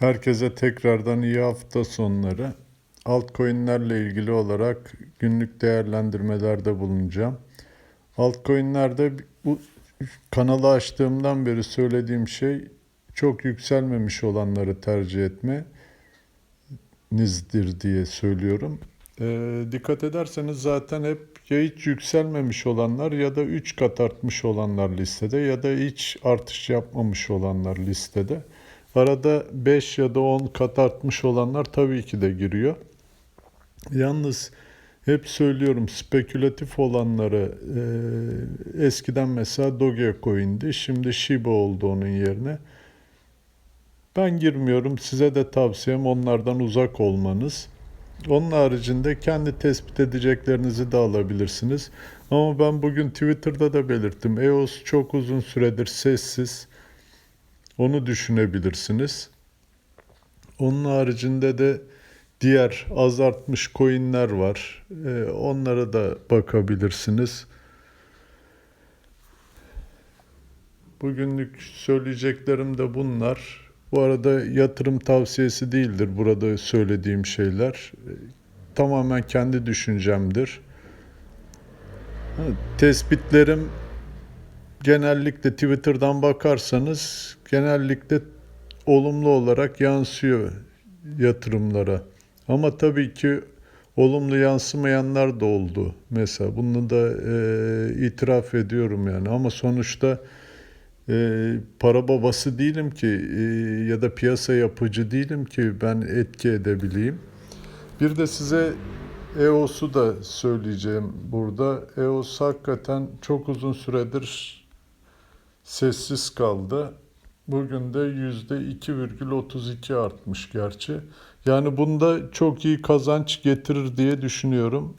Herkese tekrardan iyi hafta sonları. Altcoin'lerle ilgili olarak günlük değerlendirmelerde bulunacağım. Altcoin'lerde bu kanalı açtığımdan beri söylediğim şey çok yükselmemiş olanları tercih etmenizdir diye söylüyorum. Ee, dikkat ederseniz zaten hep ya hiç yükselmemiş olanlar ya da 3 kat artmış olanlar listede ya da hiç artış yapmamış olanlar listede. Arada 5 ya da 10 kat artmış olanlar tabii ki de giriyor. Yalnız hep söylüyorum spekülatif olanları e, eskiden mesela Dogecoin'di. Şimdi Shiba oldu onun yerine. Ben girmiyorum. Size de tavsiyem onlardan uzak olmanız. Onun haricinde kendi tespit edeceklerinizi de alabilirsiniz. Ama ben bugün Twitter'da da belirttim. EOS çok uzun süredir sessiz. Onu düşünebilirsiniz. Onun haricinde de diğer az artmış coinler var. Ee, onlara da bakabilirsiniz. Bugünlük söyleyeceklerim de bunlar. Bu arada yatırım tavsiyesi değildir burada söylediğim şeyler. Ee, Tamamen kendi düşüncemdir. Tespitlerim genellikle Twitter'dan bakarsanız genellikle olumlu olarak yansıyor yatırımlara. Ama tabii ki olumlu yansımayanlar da oldu. Mesela bunu da e, itiraf ediyorum yani. Ama sonuçta e, para babası değilim ki e, ya da piyasa yapıcı değilim ki ben etki edebileyim. Bir de size EOS'u da söyleyeceğim burada. EOS hakikaten çok uzun süredir sessiz kaldı. Bugün de yüzde 2,32 artmış gerçi. Yani bunda çok iyi kazanç getirir diye düşünüyorum.